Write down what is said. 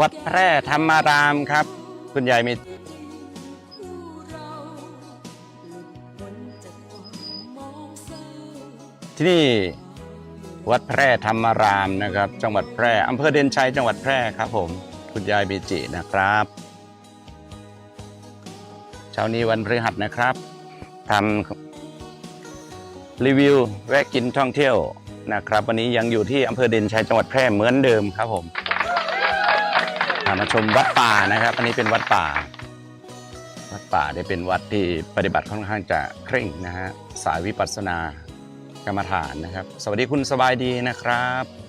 วัดแพร่ธรรมารามครับ คุณยายมีที่นี่วัดแพร่ธรรมารามนะครับ จังหวัดแพร่อำเภอเด่นชัยจังหวัดแพร่ครับผม คุณยายบีจินะครับเช้านี้วันพฤหัสนะครับทำรีวิวแวะกินท่องเที่ยวนะครับ วันนี้ยังอยู่ที่อำเภอเด่นชัยจังหวัดแพร่เหมือนเดิมครับผม มาชมวัดป่านะครับ อันนี้เป็นวัดป่า วัดป่าได้เป็นวัดที่ปฏิบัติค่อนข้างจะเคร่งนะฮะสายวิปัสสนากรรมฐานนะครับ สวัสดีคุณสบายดีนะครับ